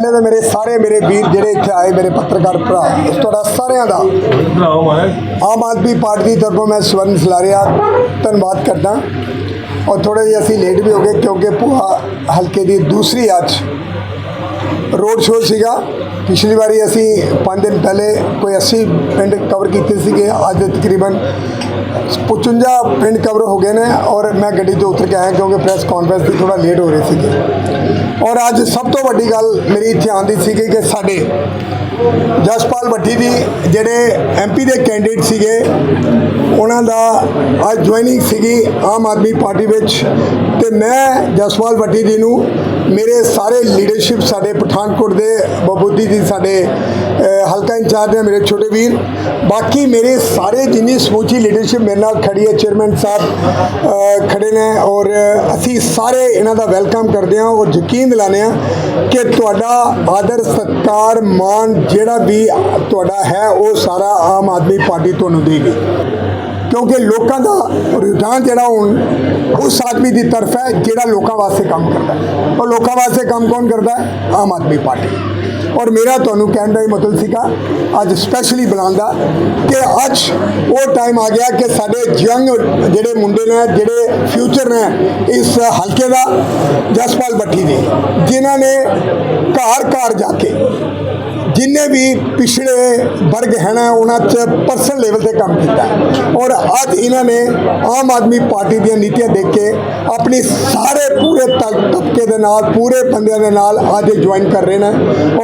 ਪਹਿਲੇ ਤਾਂ ਮੇਰੇ ਸਾਰੇ ਮੇਰੇ ਵੀਰ ਜਿਹੜੇ ਇੱਥੇ ਆਏ ਮੇਰੇ ਪੱਤਰਕਾਰ ਭਰਾ ਤੁਹਾਡਾ ਸਾਰਿਆਂ ਦਾ। ਆਮ ਆਦਮੀ ਪਾਰਟੀ ਦੀ ਤਰਫੋਂ ਮੈਂ ਸਵਰਨ ਸਲਾਰੀਆ ਧੰਨਵਾਦ ਕਰਦਾ। ਔਰ ਥੋੜੇ ਜਿਹਾ ਅਸੀਂ ਲੇਟ ਵੀ ਹੋ ਗਏ ਕਿਉਂਕਿ ਭੂਆ ਹਲਕੇ ਦੀ ਦੂਸਰੀ ਅੱਜ ਰੋਡ ਸ਼ੋਅ ਸੀਗਾ। ਪਿਛਲੀ ਵਾਰੀ ਅਸੀਂ 5 ਦਿਨ ਪਹਿਲੇ ਕੋਈ 80 ਪਿੰਡ ਕਵਰ ਕੀਤੇ ਸੀਗੇ ਅੱਜ ਤਕਰੀਬਨ 55 ਪਿੰਡ ਕਵਰ ਹੋ ਗਏ ਨੇ ਔਰ ਮੈਂ ਗੱਡੀ ਤੋਂ ਉਤਰ ਕੇ ਆਇਆ ਕਿਉਂਕਿ ਪ੍ਰੈਸ ਕਾਨਫਰੰਸ ਦੀ ਥੋੜਾ ਲੇਟ ਹੋ ਰਹੀ ਸੀਗੀ ਔਰ ਅੱਜ ਸਭ ਤੋਂ ਵੱਡੀ ਗੱਲ ਮੇਰੀ ਇੱਥੇ ਆਉਣ ਦੀ ਸੀਗੀ ਕਿ ਸਾਡੇ ਜਸਪਾਲ ਭੱਟੀ ਦੀ ਜਿਹੜੇ ਐਮਪੀ ਦੇ ਕੈਂਡੀਡੇਟ ਸੀਗੇ ਉਹਨਾਂ ਦਾ ਅੱਜ ਜੁਆਇਨਿੰਗ ਸੀਗੀ ਆਮ ਆਦਮੀ ਪਾਰਟੀ ਵਿੱਚ ਤੇ ਮੈਂ ਜਸਪਾਲ ਭੱਟੀ ਜੀ ਨੂੰ ਮੇਰੇ ਸਾਰੇ ਲੀਡਰਸ਼ਿਪ ਸਾਡੇ ਪਠਾਨਕੋਟ ਦੇ ਬਬੂਦੀ ਜੀ ਸਾਡੇ ਹਲਕਾ ਇੰਚਾਰਜ ਨੇ ਮੇਰੇ ਛੋਟੇ ਵੀਰ ਬਾਕੀ ਮੇਰੇ ਸਾਰੇ ਜਿੰਨੀ ਸਮੂਚੀ ਲੀਡਰਸ਼ਿਪ ਮੇਰੇ ਨਾਲ ਖੜੀ ਹੈ ਚੇਅਰਮੈਨ ਸਾਹਿਬ ਅਹ, ਖੜੇ ਨੇ ਔਰ ਅਸੀਂ ਸਾਰੇ ਇਹਨਾਂ ਦਾ ਵੈਲਕਮ ਕਰਦੇ ਹਾਂ ਔਰ ਯਕੀਨ ਦਿਲਾਉਂਦੇ ਹਾਂ ਕਿ ਤੁਹਾਡਾ ਆਦਰ ਸਤਕਾਰ ਮਾਣ ਜਿਹੜਾ ਵੀ ਤੁਹਾਡਾ ਹੈ ਉਹ ਸਾਰਾ ਆਮ ਆਦਮੀ ਪਾਰਟੀ ਤੁਹਾਨੂੰ ਦੇਗੀ ਕਿਉਂਕਿ ਲੋਕਾਂ ਦਾ ਰੁਝਾਨ ਜਿਹੜਾ ਹੁਣ ਉਸ ਆਦਮੀ ਦੀ ਤਰਫ ਹੈ ਜਿਹੜਾ ਲੋਕਾਂ ਵਾਸਤੇ ਕੰਮ ਕਰਦਾ ਹੈ। ਔਰ ਲੋਕਾਂ ਵਾਸਤੇ ਕੰਮ ਕੌਣ ਕਰਦਾ ਹੈ? ਆਮ ਆਦਮੀ ਪਾਰਟੀ। ਔਰ ਮੇਰਾ ਤੁਹਾਨੂੰ ਕਹਿਣ ਦਾ ਹੀ ਮਤਲਬ ਸੀਗਾ, ਅੱਜ ਸਪੈਸ਼ਲੀ ਬੁਲਾਉਂਦਾ ਕਿ ਅੱਜ ਉਹ ਟਾਈਮ ਆ ਗਿਆ ਕਿ ਸਾਡੇ ਯੰਗ ਜਿਹੜੇ ਮੁੰਡੇ ਨੇ, ਜਿਹੜੇ ਫਿਊਚਰ ਨੇ ਇਸ ਹਲਕੇ ਦਾ ਜਸਪਾਲ ਭੱਟੀ ਜੀ ਜਿਨ੍ਹਾਂ ਨੇ ਘਰ ਘਰ ਜਾ ਕੇ ਜਿੰਨੇ ਵੀ ਪਿਛੜੇ ਵਰਗ ਹੈ ਨਾ ਉਹਨਾਂ 'ਚ ਪਰਸਨਲ ਲੈਵਲ ਤੇ ਕੰਮ ਕੀਤਾ। ਔਰ ਅੱਜ ਇਹਨਾਂ ਨੇ ਆਮ ਆਦਮੀ ਪਾਰਟੀ ਦੀਆਂ ਨੀਤੀਆਂ ਦੇਖ ਕੇ ਆਪਣੀ ਸਾਰੇ ਪੂਰੇ ਤਬ- ਤਬਕੇ ਦੇ ਨਾਲ ਪੂਰੇ ਬੰਦਿਆਂ ਦੇ ਨਾਲ ਅੱਜ ਜੁਆਇਨ ਕਰ ਰਹੇ ਨੇ।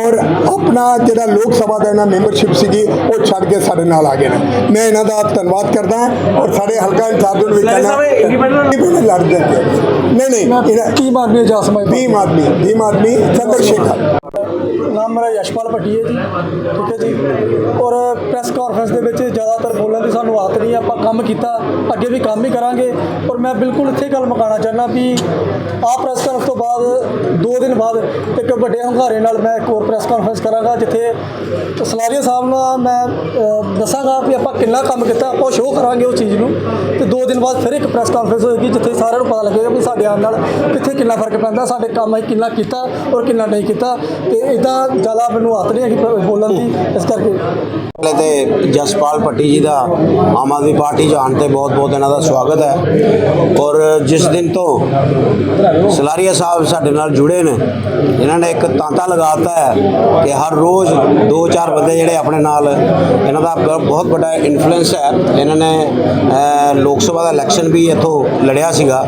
ਔਰ ਆਪਣਾ ਜਿਹੜਾ ਲੋਕ ਸਭਾ ਦਾ ਇਹਨਾਂ ਮੈਂਬਰਸ਼ਿਪ ਸੀਗੀ ਉਹ ਛੱਡ ਕੇ ਸਾਡੇ ਨਾਲ ਆ ਗਏ ਨੇ। ਮੈਂ ਇਹਨਾਂ ਦਾ ਧੰਨਵਾਦ ਕਰਦਾ ਔਰ ਸਾਡੇ ਹਲਕਾ ਇੰਚਾਰਜ ਨੂੰ ਵੀ ਸਲਾਰੀ ਕਹਿੰਦਾ ਸਾਹਿਬ, independent- ਲੜਦੇ ਨਹੀਂ ਨਹੀਂ ਟੀਮ ਆਦਮੀ ਜਾ ਸਮਝਦਾ ਭੀਮ ਆਦਮੀ ਭੀਮ ਆਦਮੀ ਚੰਦਰ ਸ਼ੇਖਰ। ਨਾਮ ਮੇਰਾ ਯਸ਼ਪਾਲ ਭੱਟੀ ਹੈ ਜੀ। ਠੀਕ ਹੈ ਜੀ। ਔਰ ਪ੍ਰੈਸ ਕਾਨਫਰੰਸ ਦੇ ਵਿੱਚ ਜ਼ਿਆਦਾਤਰ ਬੋਲਣ ਦੀ ਸਾਨੂੰ ਆਦਤ ਨਹੀਂ ਹੈ। ਆਪਾਂ ਕੰਮ ਕੀਤਾ, ਅੱਗੇ ਵੀ ਕੰਮ ਹੀ ਕਰਾਂਗੇ। ਔਰ ਮੈਂ ਬਿਲਕੁਲ ਇੱਥੇ ਗੱਲ ਮੁਕਾਉਣਾ ਚਾਹੁੰਦਾ ਵੀ ਆਹ ਪ੍ਰੈਸ ਕਾਨਫਰੰਸ ਤੋਂ ਬਾਅਦ 2 ਦਿਨ ਬਾਅਦ ਇੱਕ ਵੱਡੇ ਹੰਗਾਰੇ ਨਾਲ ਮੈਂ ਇੱਕ ਹੋਰ ਪ੍ਰੈਸ ਕਾਨਫਰੰਸ ਕਰਾਂਗਾ, ਜਿੱਥੇ ਸਲਾਰੀਆ ਸਾਹਿਬ ਨਾਲ ਮੈਂ ਦੱਸਾਂਗਾ ਵੀ ਆਪਾਂ ਕਿੰਨਾ ਕੰਮ ਕੀਤਾ, ਆਪਾਂ ਸ਼ੋਅ ਕਰਾਂਗੇ ਉਹ ਚੀਜ਼ ਨੂੰ। ਤੇ 2 ਦਿਨ ਬਾਅਦ ਫਿਰ ਇੱਕ ਪ੍ਰੈਸ ਕਾਨਫਰੰਸ ਹੋਏਗੀ, ਜਿੱਥੇ ਸਾਰਿਆਂ ਨੂੰ ਪਤਾ ਲੱਗੇਗਾ ਵੀ ਸਾਡੇ ਆਉਣ ਨਾਲ ਕਿੱਥੇ ਕਿੰਨਾ ਫ਼ਰਕ ਪੈਂਦਾ, ਸਾਡੇ ਕੰਮ ਅਸੀਂ ਕਿੰਨਾ ਕੀਤਾ ਔਰ ਕਿੰਨਾ ਨਹੀਂ ਕੀਤਾ। ਤੇ ਇਦਾਂ ਜ਼ਿਆਦਾ ਮੈਨੂੰ ਆਦਤ ਨਹੀਂ ਹੈਗੀ ਬੋਲਣ ਦੀ, ਇਸ ਕਰਕੇ। ਤੇ ਜਸਪਾਲ ਭੱਟੀ ਜੀ ਦਾ ਆਮ ਆਦਮੀ ਪਾਰਟੀ 'ਚ ਆਉਣ ਤੇ ਬਹੁਤ ਬਹੁਤ ਇਹਨਾਂ ਦਾ ਸਵਾਗਤ ਹੈ। ਔਰ ਜਿਸ ਦਿਨ ਤੋਂ ਸਲਾਰੀਆ ਸਾਹਿਬ ਸਾਡੇ ਨਾਲ ਜੁੜੇ ਨੇ, ਇਹਨਾਂ ਨੇ ਇੱਕ ਤਾਂਤਾ ਲਗਾਤਾ ਹੈ ਕਿ ਹਰ ਰੋਜ਼ ਦੋ ਚਾਰ ਬੰਦੇ ਜਿਹੜੇ ਆਪਣੇ ਨਾਲ ਇਹਨਾਂ ਦਾ ਬ- ਬਹੁਤ ਵੱਡਾ ਇਨਫਲੂਐਂਸ ਹੈ। ਇਹਨਾਂ ਨੇ ਲੋਕ ਸਭਾ ਦਾ ਇਲੈਕਸ਼ਨ ਵੀ ਇੱਥੋਂ ਲੜਿਆ ਸੀਗਾ।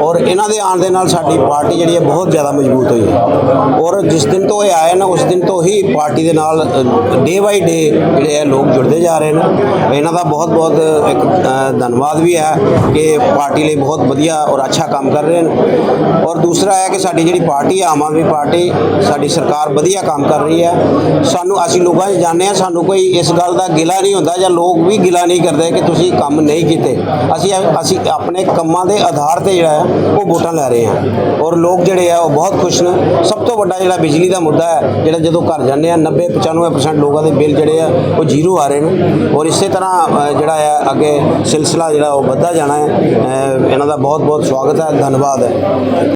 ਔਰ ਇਹਨਾਂ ਦੇ ਆਉਣ ਦੇ ਨਾਲ ਸਾਡੀ ਪਾਰਟੀ ਜਿਹੜੀ ਹੈ ਬਹੁਤ ਜ਼ਿਆਦਾ ਮਜ਼ਬੂਤ ਹੋਈ ਹੈ। ਔਰ ਜਿਸ ਦਿਨ ਤੋਂ ਇਹ ਆਏ ਨਾ, ਉਸ ਦਿਨ ਤੋਂ ਹੀ ਪਾਰਟੀ ਦੇ ਨਾਲ ਡੇ ਬਾਈ ਡੇ ਜਿਹੜੇ ਹੈ ਲੋਕ ਜੁੜਦੇ ਜਾ ਰਹੇ ਨੇ। ਇਹਨਾਂ ਦਾ ਬਹੁਤ ਬਹੁਤ, ਇੱਕ ਧੰਨਵਾਦ ਵੀ ਹੈ ਕਿ ਪਾਰਟੀ ਲਈ ਬਹੁਤ ਵਧੀਆ ਔਰ ਅੱਛਾ ਕੰਮ ਕਰ ਰਹੇ ਨੇ। ਔਰ ਦੂਸਰਾ ਹੈ ਕਿ ਸਾਡੀ ਜਿਹੜੀ ਪਾਰਟੀ ਹੈ ਆਮ ਆਦਮੀ ਪਾਰਟੀ, ਸਾਡੀ ਸਰਕਾਰ ਵਧੀਆ ਕੰਮ ਕਰ ਰਹੀ ਹੈ। ਸਾਨੂੰ, ਅਸੀਂ ਲੋਕਾਂ 'ਚ ਜਾਣਦੇ ਹਾਂ, ਸਾਨੂੰ ਕੋਈ ਇਸ ਗੱਲ ਦਾ ਗਿਲਾ ਨਹੀਂ ਹੁੰਦਾ ਜਾਂ ਲੋਕ ਵੀ ਗਿਲਾ ਨਹੀਂ ਕਰਦੇ ਕਿ ਤੁਸੀਂ ਕੰਮ ਨਹੀਂ ਕੀਤੇ। ਅਸੀਂ ਅਸੀਂ ਆਪਣੇ ਕੰਮਾਂ ਦੇ ਆਧਾਰ ਤੇ ਜਿਹੜਾ ਹੈ, ਉਹ ਵੋਟਾਂ ਲੈ ਰਹੇ ਹਾਂ। ਔਰ ਲੋਕ ਜਿਹੜੇ ਆ, ਉਹ ਬਹੁਤ ਖੁਸ਼ ਨੇ। ਸਭ ਤੋਂ ਵੱਡਾ ਜਿਹੜਾ ਬਿਜਲੀ ਦਾ ਮੁੱਦਾ ਹੈ, ਜਿਹੜਾ ਜਦੋਂ ਘਰ ਜਾਂਦੇ ਆ 90 95% ਲੋਕਾਂ ਦੇ ਬਿੱਲ ਜਿਹੜੇ ਆ ਉਹ ਜ਼ੀਰੋ ਆ ਰਹੇ ਨੇ। ਔਰ ਇਸੇ ਤਰ੍ਹਾਂ ਜਿਹੜਾ ਹੈ ਅੱਗੇ ਸਿਲਸਿਲਾ ਜਿਹੜਾ ਉਹ ਵੱਧਦਾ ਜਾਣਾ ਹੈ। ਇਹਨਾਂ ਦਾ ਬਹੁਤ ਬਹੁਤ ਸਵਾਗਤ ਹੈ। ਧੰਨਵਾਦ ਹੈ।